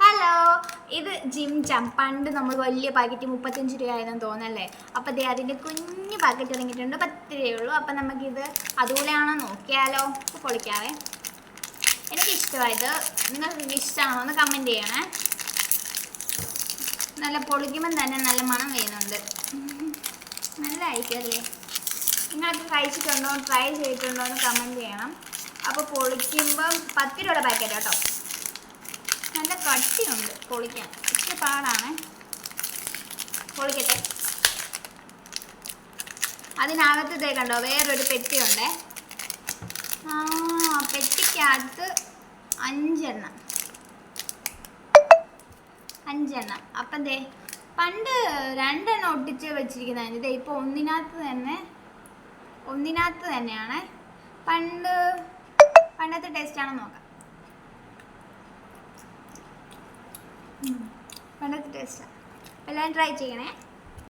Hello ഇത് gym ജം. പണ്ട് നമ്മൾ വലിയ പാക്കറ്റ് മുപ്പത്തഞ്ച് രൂപയായിരുന്നു തോന്നല്ലേ? അപ്പം ദേ അതിന്റെ കുഞ്ഞു പാക്കറ്റ് ഇറങ്ങിയിട്ടുണ്ട് പത്ത് രൂപയുള്ളൂ അപ്പം നമുക്കിത് അതുപോലെയാണോ നോക്കിയാലോ? പൊളിക്കാവേ. എനിക്ക് ഇഷ്ടമായത് നിങ്ങൾക്ക് ഇഷ്ടമാണോ ഒന്ന് കമന്റ് ചെയ്യണേ. നല്ല പൊളിക്കുമ്പം തന്നെ നല്ല മണം വരുന്നുണ്ട്. നല്ലതായിരിക്കും അല്ലേ? നിങ്ങളൊക്കെ കഴിച്ചിട്ടുണ്ടോ? ട്രൈ ചെയ്തിട്ടുണ്ടോ എന്ന് കമന്റ് ചെയ്യണം. അപ്പോൾ പൊളിക്കുമ്പം പത്ത് രൂപയുടെ പാക്കറ്റ് കേട്ടോ. നല്ല കട്ടിയുണ്ട് പൊളിക്കാൻ. ഇച്ചിരി പാടാണ്. പൊളിക്കട്ടെ. അതിനകത്ത് ഇതേ കണ്ടോ വേറൊരു പെട്ടിയുണ്ടേ. ആ പെട്ടിക്കകത്ത് അഞ്ചെണ്ണം. അഞ്ചെണ്ണം. അപ്പം ദേ പണ്ട് രണ്ടെണ്ണം ഒട്ടിച്ച് വെച്ചിരിക്കുന്നതാണ് ഇതേ ഇപ്പോൾ ഒന്നിനകത്ത് തന്നെ ഒന്നിനകത്ത് തന്നെയാണ്. പണ്ട് പണ്ടത്തെ നോക്കാം. വളരെ ടേസ്റ്റാണ് എല്ലാവരും ട്രൈ ചെയ്യണേ.